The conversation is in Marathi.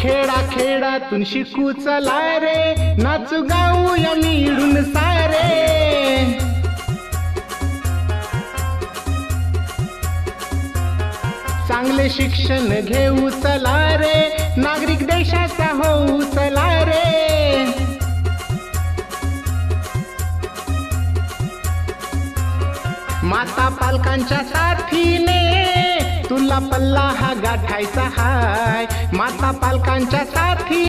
खेडा खेडातून शिकू चला रे. नाचू गाऊया मिळून सारे. चांगले शिक्षण घेऊ चला रे. नागरिक देशाचा होऊ चला रे. माता पालकांच्या साथीने तुला पल्ला हा गाठायचा हाय. माता पालकांच्या साथी